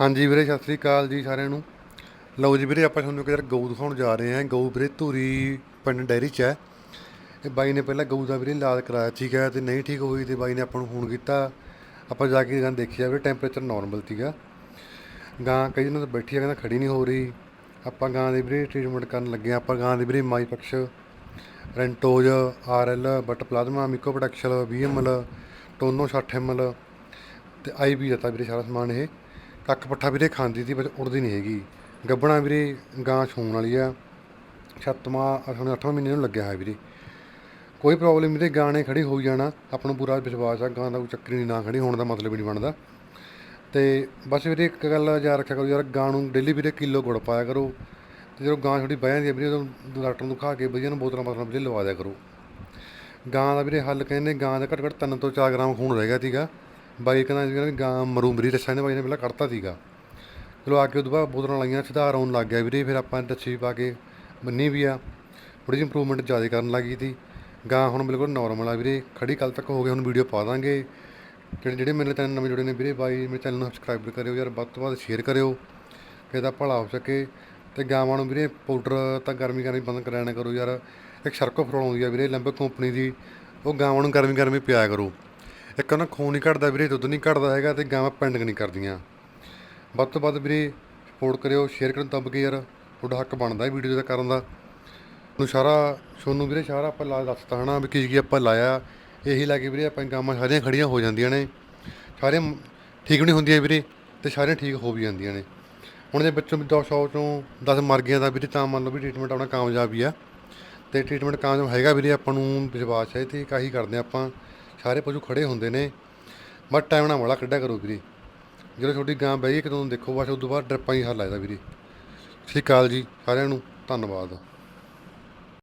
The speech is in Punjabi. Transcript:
ਹਾਂਜੀ ਵੀਰੇ, ਸਤਿ ਸ੍ਰੀ ਅਕਾਲ ਜੀ ਸਾਰਿਆਂ ਨੂੰ। ਲਓ ਜੀ ਵੀਰੇ, ਆਪਾਂ ਤੁਹਾਨੂੰ ਇੱਕ ਯਾਰ ਗਊ ਦਿਖਾਉਣ ਜਾ ਰਹੇ ਹਾਂ। ਗਊ ਵੀਰੇ ਧੂਰੀ ਪਿੰਡ ਡੈਰੀ ਚ ਹੈ। ਇਹ ਬਾਈ ਨੇ ਪਹਿਲਾਂ ਗਊ ਦਾ ਵੀਰੇ ਇਲਾਜ ਕਰਾਇਆ ਠੀਕ ਹੈ ਤੇ ਨਹੀਂ ਠੀਕ ਹੋਈ ਤੇ ਬਾਈ ਨੇ ਆਪਾਂ ਨੂੰ ਫੋਨ ਕੀਤਾ। ਆਪਾਂ ਜਾ ਕੇ ਗਾਂ ਦੇਖਿਆ ਵੀਰੇ ਟੈਂਪਰੇਚਰ ਨਾਰਮਲ ਸੀਗਾ। ਗਾਂ ਕਈ ਦਿਨਾਂ ਤੋਂ ਬੈਠੀ ਆ, ਕਹਿੰਦਾ ਖੜੀ ਨਹੀਂ ਹੋ ਰਹੀ। ਆਪਾਂ ਗਾਂ ਦੇ ਵੀਰੇ ਟ੍ਰੀਟਮੈਂਟ ਕਰਨ ਲੱਗੇ ਹਾਂ। ਆਪਾਂ ਗਾਂ ਦੇ ਵੀਰੇ ਮਾਈਪਕਸ਼ ਰੈਂਟੋਜ, ਆਰਐਲ, ਬਟ ਪਲਾਜ਼ਮਾ, ਮਿਕੋ ਪ੍ਰੋਡਕਸ਼ਨ ਬੀਐਮਐਲ ਟੋਨੋ 60 ਐਮਐਲ ਤੇ ਆਈ ਵੀ ਦਿੱਤਾ ਵੀਰੇ ਸਾਰਾ ਸਮਾਨ ਇਹ। ਕੱਖ ਪੱਠਾ ਵੀਰੇ ਖਾਂਦੀ ਸੀ, ਬਸ ਉੜਦੀ ਨਹੀਂ ਹੈਗੀ। ਗੱਬਣਾ ਵੀਰੇ ਗਾਂ ਛੂਣ ਵਾਲੀ ਆ। ਛੱਤਵਾਂ ਅਠਵਾਂ ਅੱਠਵਾਂ ਮਹੀਨੇ ਨੂੰ ਲੱਗਿਆ ਹੋਇਆ ਵੀਰੇ। ਕੋਈ ਪ੍ਰੋਬਲਮ ਵੀਰੇ, ਗਾਂ ਨੇ ਖੜੀ ਹੋ ਜਾਣਾ। ਆਪਾਂ ਨੂੰ ਪੂਰਾ ਵਿਸ਼ਵਾਸ ਆ, ਗਾਂ ਦਾ ਕੋਈ ਚੱਕਰ ਨਹੀਂ ਨਾ ਖੜੀ, ਹੋਣ ਦਾ ਮਤਲਬ ਹੀ ਨਹੀਂ ਬਣਦਾ। ਤੇ ਬਸ ਵੀਰੇ ਇੱਕ ਗੱਲ ਯਾਦ ਰੱਖਿਆ ਕਰੋ ਯਾਰ, ਗਾਂ ਨੂੰ ਡੇਲੀ ਵੀਰੇ ਕਿਲੋ ਗੁੜ ਪਾਇਆ ਕਰੋ। ਤੇ ਜਦੋਂ ਗਾਂ ਛੋਟੀ ਬਹਿ ਜਾਂਦੀ ਹੈ ਵੀਰੇ, ਉਦੋਂ ਡਾਕਟਰ ਨੂੰ ਖਾ ਕੇ ਵਧੀਆ ਨੂੰ ਬੋਤਲਾਂ ਬੋਤਲਾਂ ਵੀਰੇ ਲਵਾ ਦਿਆ ਕਰੋ। ਗਾਂ ਦਾ ਵੀਰੇ ਹੱਲ ਕਹਿੰਦੇ, ਗਾਂ ਦਾ ਘੱਟ ਘੱਟ 3 ਤੋਂ 4 ਗ੍ਰਾਮ ਖੂਨ ਰਹਿ ਗਿਆ ਸੀਗਾ। ਬਾਈ ਕਹਿੰਦਾ ਸੀਗਾ ਗਾਂ ਮਰੂ ਮਰੀ ਰੱਛਾ ਨੇ ਬਾਈ ਨੇ ਪਹਿਲਾਂ ਕੱਢਤਾ ਸੀਗਾ। ਚਲੋ ਆ ਕੇ ਉਦੋਂ ਬਾਅਦ ਬੋਤਲਾਂ ਲਾਈਆਂ, ਸੁਧਾਰ ਆਉਣ ਲੱਗ ਗਿਆ ਵੀਰੇ, ਫਿਰ ਆਪਾਂ ਰੱਸੀ ਪਾ ਕੇ ਬੰਨੀ ਵੀ ਆ। ਥੋੜੀ ਜਿਹੀ ਇੰਪਰੂਵਮੈਂਟ ਜ਼ਿਆਦਾ ਕਰਨ ਲੱਗੀ ਸੀ ਗਾਂ ਹੁਣ ਬਿਲਕੁਲ ਨਾਰਮਲ ਆ ਵੀਰੇ ਖੜੀ ਕੱਲ ਤੱਕ ਹੋ ਗਏ ਹੁਣ ਵੀਡੀਓ ਪਾ ਦਾਂਗੇ। ਜਿਹੜੇ ਜਿਹੜੇ ਮੇਰੇ ਚੈਨਲ ਨਵੇਂ ਜੁੜੇ ਨੇ ਵੀਰੇ, ਬਾਈ ਮੇਰੇ ਚੈਨਲ ਨੂੰ ਸਬਸਕ੍ਰਾਈਬ ਕਰਿਓ ਯਾਰ, ਵੱਧ ਤੋਂ ਵੱਧ ਸ਼ੇਅਰ ਕਰਿਓ। ਕਿ ਇਹਦਾ ਭਲਾ ਹੋ ਸਕੇ। ਤੇ ਗਾਵਾਂ ਨੂੰ ਵੀਰੇ ਪਾਊਡਰ ਤਾਂ ਗਰਮੀ ਗਰਮੀ ਬੰਦ ਕਰਾਇਆ ਨਾ ਕਰੋ ਯਾਰ। ਇੱਕ ਸ਼ਰਕੋ ਫਰੋਲ ਆਉਂਦੀ ਆ ਵੀਰੇ ਲੰਬਕ ਕੰਪਨੀ ਦੀ। ਉਹ ਗਾਵਾਂ ਨੂੰ ਗਰਮੀ ਗਰਮੀ ਪਿਆ ਕਰੋ। ਇੱਕ ਉਹਨਾਂ ਖੂਨ ਨਹੀਂ ਘਟਦਾ ਵੀਰੇ, ਦੁੱਧ ਨਹੀਂ ਘਟਦਾ ਹੈਗਾ ਤੇ ਗਾਵਾਂ ਪੈਂਡਿੰਗ ਨਹੀਂ ਕਰਦੀਆਂ। ਵੱਧ ਤੋਂ ਵੱਧ ਵੀਰੇ ਸਪੋਰਟ ਕਰਿਓ ਸ਼ੇਅਰ ਕਰਨ ਦੱਬ ਕੇ ਯਾਰ, ਤੁਹਾਡਾ ਹੱਕ ਬਣਦਾ ਹੈ ਵੀਡੀਓ ਦਾ ਕਰਨ ਦਾ। ਨੂੰ ਸਾਰਾ ਸ਼ੋਨੂੰ ਵੀਰੇ ਸਾਰਾ ਆਪਾਂ ਲਾ ਦੱਸਤਾ ਹਨਾ ਵੀ ਕੀ ਕੀ ਆਪਾਂ ਲਾਇਆ। ਇਹੀ ਲਾ ਕੇ ਵੀਰੇ ਆਪਾਂ ਗਾਵਾਂ ਸਾਰੀਆਂ ਖੜੀਆਂ ਹੋ ਜਾਂਦੀਆਂ ਨੇ। ਸਾਰੇ ਠੀਕ ਨਹੀਂ ਹੁੰਦੀਆਂ ਵੀਰੇ ਤੇ ਸਾਰੀਆਂ ਠੀਕ ਹੋ ਵੀ ਜਾਂਦੀਆਂ ਨੇ। ਹੁਣ ਜੇ ਬੱਚੋਂ ਵੀ 200 ਚੋਂ 10 ਮਰ ਗਈਆਂ ਤਾਂ ਵੀਰੇ ਤਾਂ ਮੰਨ ਲਓ ਵੀ ਟ੍ਰੀਟਮੈਂਟ ਆਪਣਾ ਕਾਮਯਾਬ ਹੀ ਆ। ਤੇ ਟ੍ਰੀਟਮੈਂਟ ਕਾਮਯਾਬ ਹੈਗਾ ਵੀਰੇ ਆਪਾਂ ਨੂੰ, ਵਿਸ਼ਵਾਸ ਹੈ ਤੇ ਕਾਹੀ ਕਰਦੇ ਹਾਂ ਆਪਾਂ। ਸਾਰੇ ਪਸ਼ੂ ਖੜੇ ਹੁੰਦੇ ਨੇ। ਬਟ ਟਾਈਮ ਨਾਲ ਵਾਲਾ ਕੱਢਿਆ ਕਰੋ ਵੀਰੇ। ਜਦੋਂ ਤੁਹਾਡੀ ਗਾਂ ਬਈ ਇੱਕ ਤੁਹਾਨੂੰ ਦੇਖੋ, ਬਸ ਉਸ ਤੋਂ ਬਾਅਦ ਡਰਪਾਂ ਹੀ ਹੱਲ ਆਇਦਾ ਵੀਰੇ। ਸਤਿ ਸ਼੍ਰੀ ਅਕਾਲ ਜੀ ਸਾਰਿਆਂ ਨੂੰ, ਧੰਨਵਾਦ।